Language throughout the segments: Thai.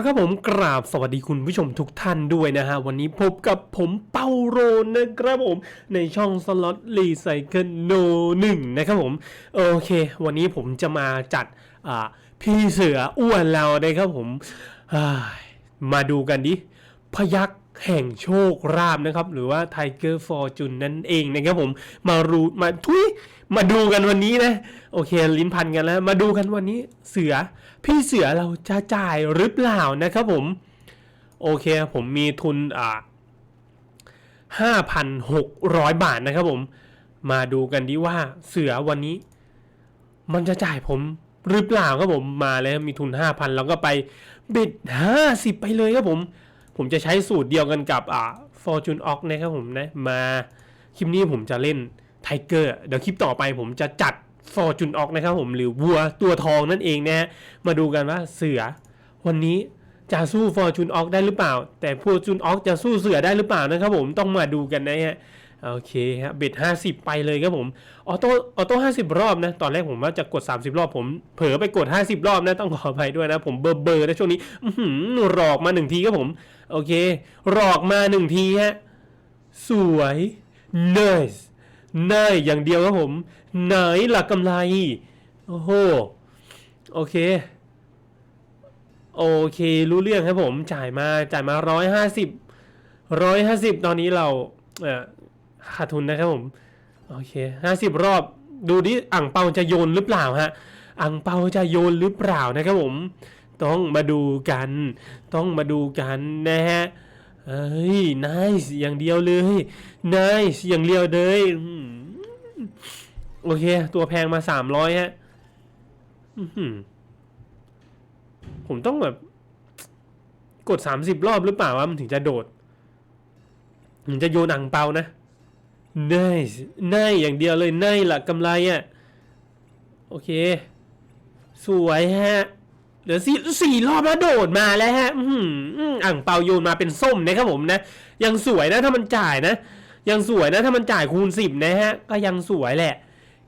ละครับผมกราบสวัสดีคุณผู้ชมทุกท่านด้วยนะฮะ วันนี้พบกับผมเปาโรนนะครับผม ในช่องสล็อตรีไซเคิลโนหนึ่งนะครับผม โอเค วันนี้ผมจะมาจัดพี่เสืออ้วนเรานะครับผม มาดูกันดิ พยัก แห่งโชคราบนะครับ หรือว่า Tiger Fortune นั่นเองนะครับผมมารู้มาทุยมาดูกันวันนี้นะ โอเค ลิ้นพันกันแล้ว มาดูกันวันนี้เสือ พี่เสือเราจะจ่ายหรือเปล่านะครับผม โอเค ผมมีทุนอ่าห้าพันหกร้อยบาทนะครับผม มาดูกันดีว่าเสือวันนี้ มันจะจ่ายผมหรือเปล่าครับผมมาแล้วมีทุนห้าพันแล้วก็ไปบิดห้าสิบไปเลยครับผม ผมจะใช้สูตรเดียวกันกับอ่า Fortune Ox นะครับผมนะ มาคลิปนี้ผมจะเล่นไทเกอร์เดี๋ยวคลิปต่อไปผมจะจัด Fortune Ox นะครับผมหรือวัวตัวทองนั่นเองนะฮะมาดูกันว่าเสือ วันนี้จะสู้ Fortune Ox ได้หรือเปล่า แต่ Fortune Ox จะสู้เสือได้หรือเปล่านะครับผมต้องมาดูกันนะฮะ โอเคครับเบ็ด50 ไปเลยครับผมออโต้ออโต้50รอบนะ ตอนแรกผมว่าจะกด 30 รอบผมเผลอไปกด 50 รอบนะ ต้องขออภัยด้วยนะ ผมเบอร์เบอร์นะช่วงนี้หือหลอกมาหนึ่งทีครับผม โอเคหลอกมาหนึ่งทีฮะ สวย nice นายอย่างเดียวครับผม ไหนหลักกำไร โอ้โห โอเค โอเค รู้เรื่องครับผม จ่ายมา จ่ายมาร้อยห้าสิบร้อยห้าสิบตอนนี้เรา เออ ขาดทุนนะครับผม โอเคห้าสิบรอบดูดิอ่างเปาจะโยนหรือเปล่าฮะอ่างเปาจะโยนหรือเปล่านะครับผม ต้องมาดูกัน ต้องมาดูกันนะฮะเฮ้ย nice อย่างเดียวเลย nice อย่างเดียวเลยโอเค ตัวแพงมาสามร้อยฮะผมต้องแบบ กดสามสิบรอบหรือเปล่าวะมันถึงจะโดดถึงจะโยนอ่างเปานะ nice นอย่างเดียวเลยนละกำไรอะ่ะ โอเค สวยฮะ เหลือสี่สี่รอบแล้วโดดมาแล้วฮะ อื้อหืออ่างเปาโยนมาเป็นส้มนะครับผมนะ ยังสวยนะถ้ามันจ่ายนะ ยังสวยนะถ้ามันจ่ายคูณสิบนะฮะ ก็ยังสวยแหละ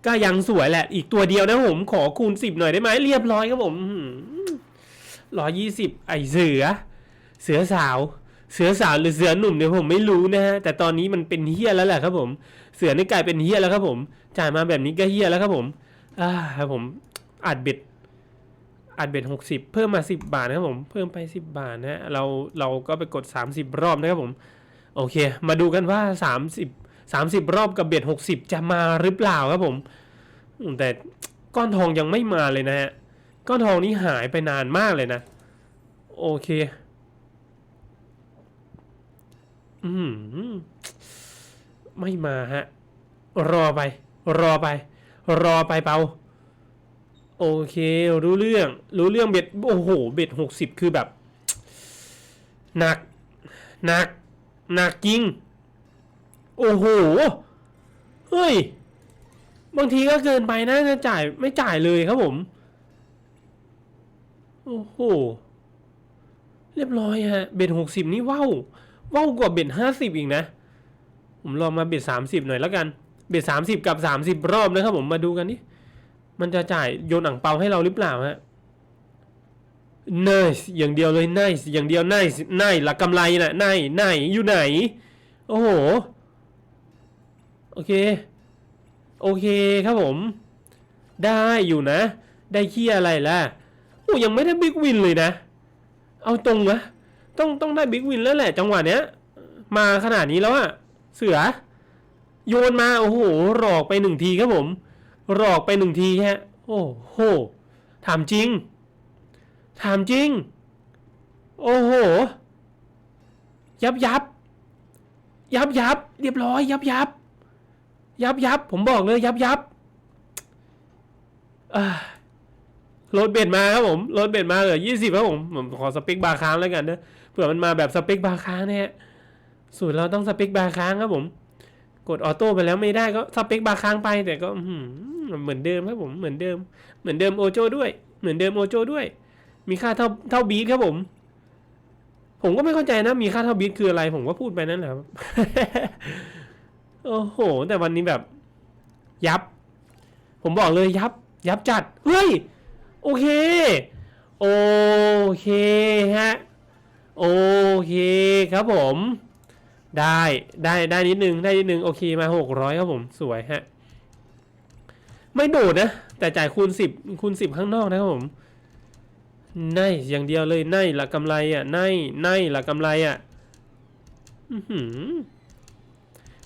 ก็ยังสวยแหละ อีกตัวเดียวนะผม ขอคูณสิบหน่อยได้ไหมเรียบร้อยครับผมร้อยยี่สิบไอเสือ เสือสาว เสือสาวหรือเสือหนุ่มเนี่ยผมไม่รู้นะฮะ แต่ตอนนี้มันเป็นเฮี้ยแล้วแหละครับผม เสือนี่กลายเป็นเฮี้ยแล้วครับผม จ่ายมาแบบนี้ก็เฮี้ยแล้วครับผม อ่าครับผมอัดเบ็ดอัดเบ็ดหกสิบเพิ่มมาสิบบาทนะครับผม เพิ่มไปสิบบาทนะฮะเราเราก็ไปกดสามสิบรอบนะครับผม โอเค มาดูกันว่าสามสิบสามสิบรอบกับเบ็ดหกสิบจะมาหรือเปล่าครับผม แต่ก้อนทองยังไม่มาเลยนะฮะ ก้อนทองนี้หายไปนานมากเลยนะ โอเค อืมไม่มาฮะ รอไป รอไป รอไปเปาโอเค รู้เรื่อง รู้เรื่องเบ็ด โอ้โห เบ็ดหกสิบคือแบบ หนัก หนัก หนักจริง โอ้โห เฮ้ย บางทีก็เกินไปนะจะจ่าย ไม่จ่ายเลยครับผม โอ้โห เรียบร้อยฮะ เบ็ดหกสิบนี่ว้าว ว้าวกว่าเบ็ดห้าสิบอีกนะ ผมลองมาเบ็ดสามสิบหน่อยแล้วกัน เบ็ดสามสิบกับสามสิบรอบนะครับผมมาดูกันนี่มันจะจ่ายโยนอ่างเปาให้เราหรือเปล่าฮะ nice อย่างเดียวเลย nice อย่างเดียว nice nice หลักกำไรนะ nice nice อยู่ไหน โอ้โห โอเค โอเคครับผม ได้อยู่นะ ได้เคียอะไรล่ะ โอ้ยังไม่ได้บิ๊กวินเลยนะ เอาตรงนะ ต้องต้องได้บิ๊กวินแล้วแหละ จังหวะเนี้ย มาขนาดนี้แล้วอะเสือ โยนมาโอ้โหหลอกไปหนึ่งทีครับผมหลอกไปหนึ่งทีฮะ โอ้โหถามจริงถามจริง โอ้โห ยับยับ ยับยับ เรียบร้อย ยับยับ ยับยับ ผมบอกเลย ยับยับรถเบ็ดมาครับผมรถเบ็ดมาเหลือยี่สิบครับผมผมขอสเปคบาร์ค้างแล้วกันนะ เผื่อมันมาแบบสเปคบาร์ค้างเนี่ยสูตรเราต้องสเปคบาร์ค้างครับผม กดออโต้ไปแล้วไม่ได้ก็สเปคบาร์ค้างไปแต่ก็อืเหมือนเดิมครับผมเหมือนเดิม เหมือนเดิมโอโจด้วย เหมือนเดิมโอโจด้วย มีค่าเท่าเท่าบีทครับผม ผมก็ไม่เข้าใจนะ มีค่าเท่าบีทคืออะไรผมก็พูดไปนั่นแหละครับโอ้โห แต่วันนี้แบบ ยับ ผมบอกเลยยับ ยับจัด เฮ้ย โอเค โอเคฮะ โอเคครับผม ได้ได้ได้นิดนึงได้นิดนึงโอเคมาหกร้อยครับผมสวยฮะไม่โดดนะ แต่จ่ายคูณสิบคูณสิบข้างนอกนะครับผมในอย่างเดียวเลยในละกำไรอะในในละกำไรอะอ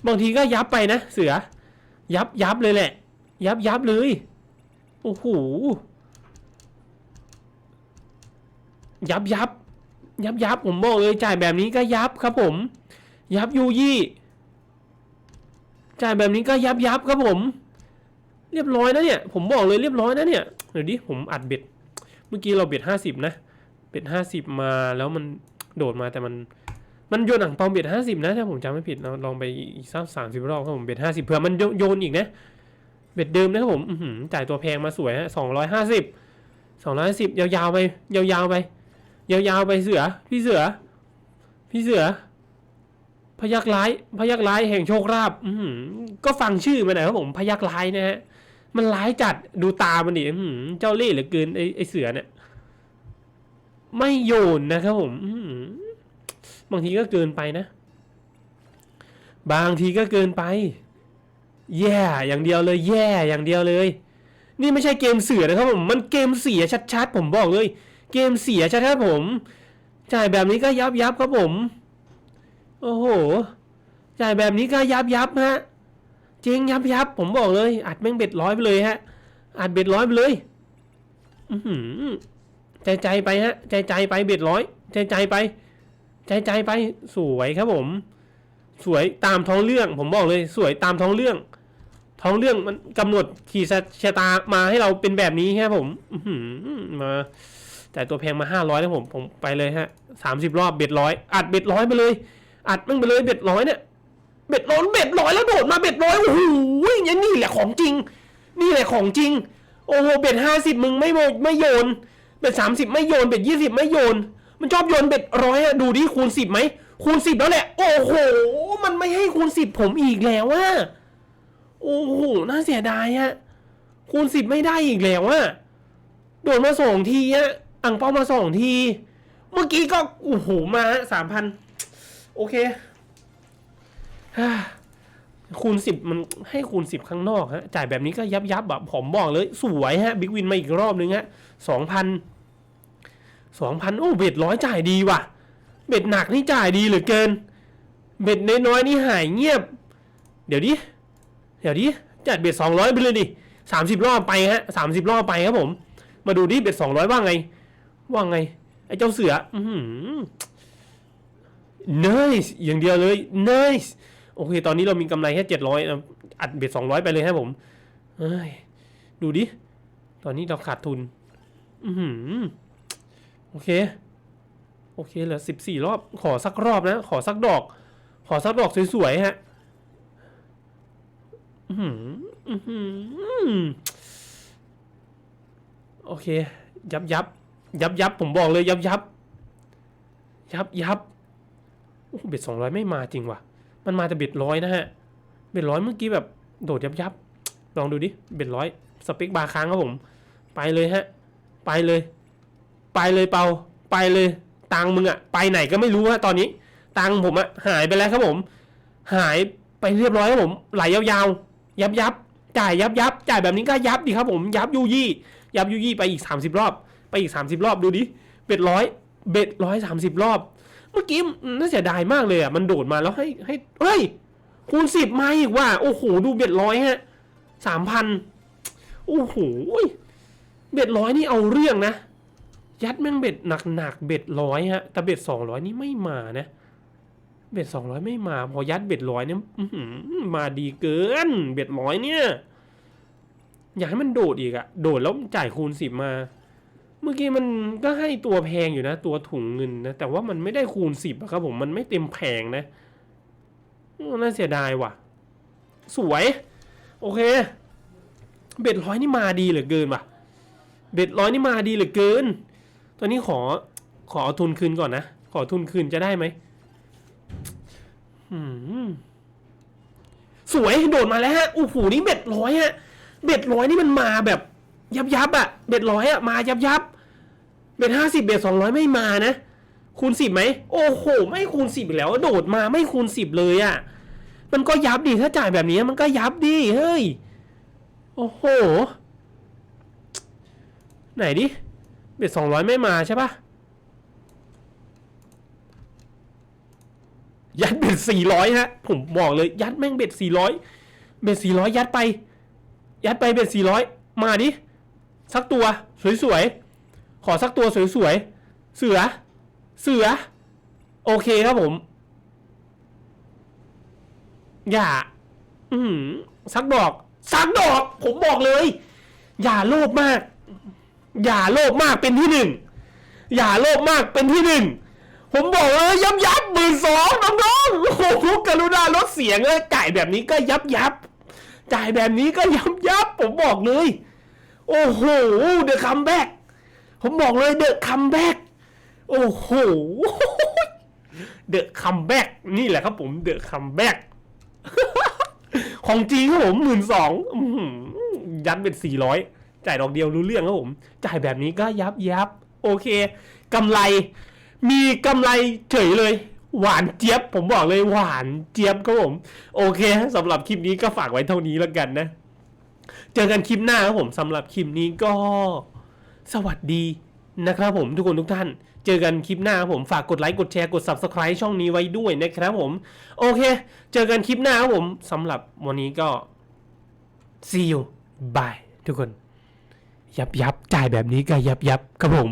บางทีก็ยับไปนะเสือ ยับยับเลยแหละ ยับยับเลยโอ้โหยับยับ ยับยับผมบอกเลยจ่ายแบบนี้ก็ยับครับผม ยับยูยี่จ่ายแบบนี้ก็ยับยับครับผม เรียบร้อยนะเนี่ย ผมบอกเลยเรียบร้อยนะเนี่ยเดี๋ยวดิผมอัดเบ็ด เมื่อกี้เราเบ็ดห้าสิบนะ เบ็ดห้าสิบมาแล้วมันโดดมาแต่มัน มันโยนหนังเปาเบ็ดห้าสิบนะถ้าผมจำไม่ผิดเราลองไปอีกสักสามสิบรอบครับผมเบ็ดห้าสิบเผื่อมันโยนอีกนะ เบ็ดเดิมนะครับผมจ่ายตัวแพงมาสวยฮะสองร้อยห้าสิบสองร้อยสิบยาวๆไปยาวๆไป ยาวๆไปเสือ พี่เสือ พี่เสือ พยักร้ายพยักร้ายแห่งโชคราบอืก็ฟังชื่อมันหน่อยครับผมพยักร้ายนะฮะมันร้ายจัดดูตามันดิเจ้าเล่ห์เหลือเกินไอ้ไอเสือเนี่ยไม่โยนนะครับผมอืบางทีก็เกินไปนะ บางทีก็เกินไป แย่อย่างเดียวเลย แย่อย่างเดียวเลย นี่ไม่ใช่เกมเสือนะครับผม มันเกมเสียชัดๆ ผมบอกเลย เกมเสียชัดๆผม จ่ายแบบนี้ก็ยับยับครับผม โอ้โห จ่ายแบบนี้ก็ยับยับฮะเจ๊งยับยับผมบอกเลย อัดแม่งเบ็ดร้อยไปเลยฮะ อัดเบ็ดร้อยไปเลยอือใจใจไปฮะ ใจใจไปเบ็ดร้อย ใจใจไป ใจใจไป สวยครับผม สวยตามท้องเรื่อง ผมบอกเลย สวยตามท้องเรื่อง ท้องเรื่องมันกำหนดขีดชะตามาให้เราเป็นแบบนี้ครับผม อือหื อมาแต่ตัวแพงมาห้าร้อยนะผมผมไปเลยฮะสามสิบรอบเบ็ดร้อยอัดเบ็ดร้อยไปเลย อัดมันไปเลยเบ็ดร้อยเนี่ยเบ็ดร้อยเบ็ดร้อยแล้วโดดมาเบ็ดร้อยโอ้โหย่างนี่แหละของจริง นี่แหละของจริง โอ้โหเบ็ดห้าสิบมึงไม่โมไม่โยนเบ็ดสามสิบไม่โยนเบ็ดยี่สิบไม่โยน มันชอบโยนเบ็ดร้อยอะดูดิคูณสิบไหมคูณสิบแล้วแหละ โอ้โห มันไม่ให้คูณสิบผมอีกแล้วว่าโอ้โหน่าเสียดายฮะคูณสิบไม่ได้อีกแล้วอะโดดมาสองทีอะ อ่งเป้ามาสองที เมื่อกี้ก็โอ้โหมาสามพันโอเค คูณสิบมันให้คูณสิบข้างนอกฮะ จ่ายแบบนี้ก็ยับยับแบบผมบอกเลย สวยฮะบิ๊กวินมาอีกรอบนึงฮะสองพันสองพันโอ้เบ็ดร้อยจ่ายดีว่ะ เบ็ดหนักนี่จ่ายดีเหลือเกิน เบ็ดน้อยๆนี่หายเงียบ เดี๋ยวดิเดี๋ยวดิจัดเบ็ดสองร้อยไปเลยดิสามสิบรอบไปฮะสามสิบรอบไปครับผม มาดูดิเบ็ดสองร้อยว่าไง ว่าไง ไอ้เจ้าเสือ อือหือ nice อย่างเดียวเลย nice โอเค ตอนนี้เรามีกำไรแค่เจ็ดร้อยอัดเบ็ดสองร้อยไปเลยครับผมเอ้ยดูดิ ตอนนี้เราขาดทุน อือหือโอเค โอเคเหลือสิบสี่รอบ ขอสักรอบนะ ขอสักดอก ขอสักดอกสวยๆฮะ อือหืออือหือโอเค ยับยับ ยับยับผมบอกเลยยับยับยับยับโอ้เบ็ดสองร้อยไม่มาจริงว่ะ มันมาแต่เบ็ดร้อยนะฮะ เบ็ดร้อยเมื่อกี้แบบโดดยับยับลองดูดิเบ็ดร้อยสเปคบาร์ค้างครับผม ไปเลยฮะ ไปเลย ไปเลยเปาไปเลย ตังมึงอะไปไหนก็ไม่รู้ฮะตอนนี้ ตังผมอะหายไปแล้วครับผม หายไปเรียบร้อยครับผมไหลยาวๆยับยับจ่ายยับยับจ่ายแบบนี้ก็ยับดีครับผม ยับยูยี่ยับยูยี่ไปอีกสามสิบรอบ ไปอีกสามสิบรอบดูดิ เบ็ดร้อยเบ็ดร้อยสามสิบรอบ เมื่อกี้น่าเสียดายมากเลยอะ มันโดดมาแล้วให้ให้เฮ้ย คูณสิบมาอีกว่า โอ้โห ดูเบ็ดร้อยฮะสามพันโอ้โหเบ็ดร้อยนี่เอาเรื่องนะ ยัดแม่งเบ็ดหนักๆเบ็ดร้อยฮะ แต่เบ็ดสองร้อยนี่ไม่มานะเบ็ดสองร้อยไม่มา พอยัดเบ็ดร้อยเนี่ยมาดีเกิน เบ็ดร้อยเนี่ย อยากให้มันโดดอีกอะโดดแล้วจ่ายคูณสิบมา เมื่อกี้มันก็ให้ตัวแพงอยู่นะ ตัวถุงเงินนะ แต่ว่ามันไม่ได้คูณสิบอะครับผมมันไม่เต็มแพงนะน่าเสียดายว่ะ สวย โอเค เบ็ดร้อยนี่มาดีเหลือเกินว่ะ เบ็ดร้อยนี่มาดีเหลือเกิน ตอนนี้ขอขอเอาทุนคืนก่อนนะ ขอทุนคืนจะได้ไหมอืมสวยโดดมาแล้วฮะโอ้โหนี่เบ็ดร้อยฮะเบ็ดร้อยนี่มันมาแบบ ยับยับอะเบ็ดร้อยอะมายับยับเบ็ดห้าสิบเบ็ดสองร้อยไม่มานะ คูณสิบไหมโอ้โห ไม่คูณสิบอีกแล้วโดดมาไม่คูณสิบเลยอะมันก็ยับดิถ้าจ่ายแบบนี้มันก็ยับดิเฮ้ยโอ้โห ไหนดิเบ็ดสองร้อยไม่มาใช่ปะยัดเบ็ดสี่ร้อยฮะ ผมบอกเลย ยัดแม่งเบ็ดสี่ร้อยเบ็ดสี่ร้อยยัดไป ยัดไปเบ็ดสี่ร้อยมาดิ สักตัวสวยๆ ขอสักตัวสวยๆ เสือ เสือ โอเคครับผม อย่า อืมสักดอก สักดอก ผมบอกเลย อย่าโลภมาก อย่าโลภมากเป็นที่หนึ่ง อย่าโลภมากเป็นที่หนึ่ง ผมบอกเลยยับยับหมื่นสองน้องๆโอ้โหกรุณาลดเสียงเลยจ่ายแบบนี้ก็ยับยับ จ่ายแบบนี้ก็ยับยับ ผมบอกเลย โอ้โหเดอะคัมแบ็กผมบอกเลยเดอะคัมแบ็กโอ้โหเดอะคัมแบ็กนี่แหละครับผมเดอะคัมแบ็กของจริงครับผมหมื่นสองยัดเป็นสี่ร้อยจ่ายดอกเดียวรู้เรื่องครับผม จ่ายแบบนี้ก็ยับยับโอเคกำไร มีกำไรเฉยเลย หวานเจี๊ยบ ผมบอกเลยหวานเจี๊ยบครับผม โอเคสำหรับคลิปนี้ก็ฝากไว้เท่านี้แล้วกันนะ เจอกันคลิปหน้าครับผมสำหรับคลิปนี้ก็สวัสดีนะครับผมทุกคนทุกท่าน เจอกันคลิปหน้าผมฝากกดไลค์กดแชร์กด subscribe ช่องนี้ไว้ด้วยนะครับผม โอเค เจอกันคลิปหน้าครับผมสำหรับวันนี้ก็ see you bye ทุกคน ยับยับจ่ายแบบนี้ก็ยับยับครับผม